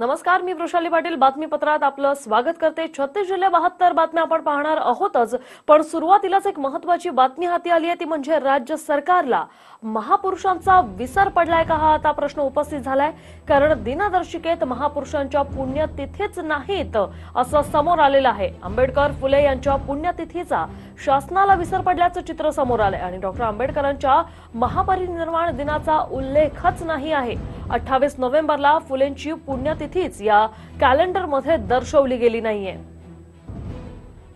नमस्कार मी वृषाली पाटील. बातमीपत्रात आपलं स्वागत करते. छत्तीस जिल्हे बहात्तर बातम्या आपण पाहणार आहोतच. पण सुरुवातीलाच एक महत्वाची बातमी हाती आली आहे. ती म्हणजे राज्य सरकारला महापुरुषांचा विसर पडलाय का हा आता प्रश्न उपस्थित झालाय. कारण दिनदर्शिकेत महापुरुषांच्या पुण्यतिथीच नाहीत असं समोर आलेलं आहे. आंबेडकर फुले यांच्या पुण्यतिथीचा शासनाला विसर पडल्याचं चित्र समोर आलंय. आणि डॉक्टर आंबेडकरांच्या महापरिनिर्वाण दिनाचा उल्लेखच नाही आहे. अठ्ठावीस नोव्हेंबरला फुलेंची पुण्यतिथीच या कॅलेंडरमध्ये दर्शवली गेली नाहीये.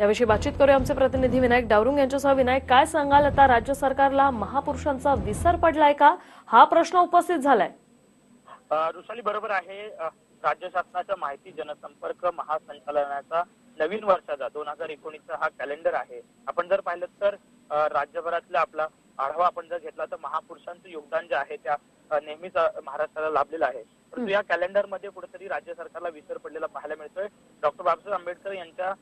याविषयी बातचीत करूया आमचे प्रतिनिधी विनायक डावरुंग यांच्यासह विनायक काय सांगाल? आता राज्य सरकारला महापुरुषांचा विसर पडलाय का? हा प्रश्न उपस्थित झालाय. रुसाली बरोबर आहे. राज्य शासनाच्या माहिती जनसंपर्क महासंचालनाचा नवीन वर्षाचा दोन हजार एकोणीसचा हा कॅलेंडर आहे. आपण जर पाहिलं तर राज्यभरातला आपला आढावा आपण जर घेतला तर महापुरुषांचं योगदान जे आहे त्या नेहमीच महाराष्ट्राला लाभलेलं आहे. परंतु या कॅलेंडरमध्ये कुठेतरी राज्य सरकारला विसर पडलेला पाहायला मिळतोय. डॉक्टर बाबासाहेब आंबेडकर यांच्या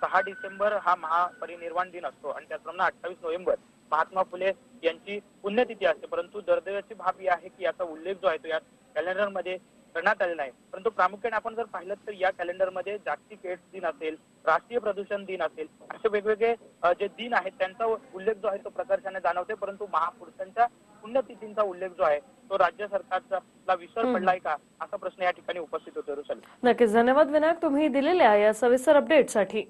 सहा डिसेंबर हा महापरिनिर्वाण दिन असतो आणि त्याचप्रमाणे अठ्ठावीस नोव्हेंबर महात्मा फुले यांची पुण्यतिथी असते. परंतु दुर्दैवाची बाब ही आहे की याचा उल्लेख जो आहे तो या कॅलेंडरमध्ये करण्यात आलेला आहे. परंतु प्रामुख्याने आपण जर पाहिलं तर या कॅलेंडरमध्ये जागतिक एड्स दिन असेल राष्ट्रीय प्रदूषण दिन असेल असे वेगवेगळे जे दिन आहेत त्यांचा उल्लेख जो आहे तो प्रकर्षाने जाणवते परंतु महापुरुषांच्या पुण्यतिथींचा उल्लेख जो आहे तो राज्य सरकारचा विसर. पडलाय का? असा प्रश्न या ठिकाणी उपस्थित होतो नक्कीच. धन्यवाद विनायक तुम्ही दिलेल्या या सविस्तर अपडेटसाठी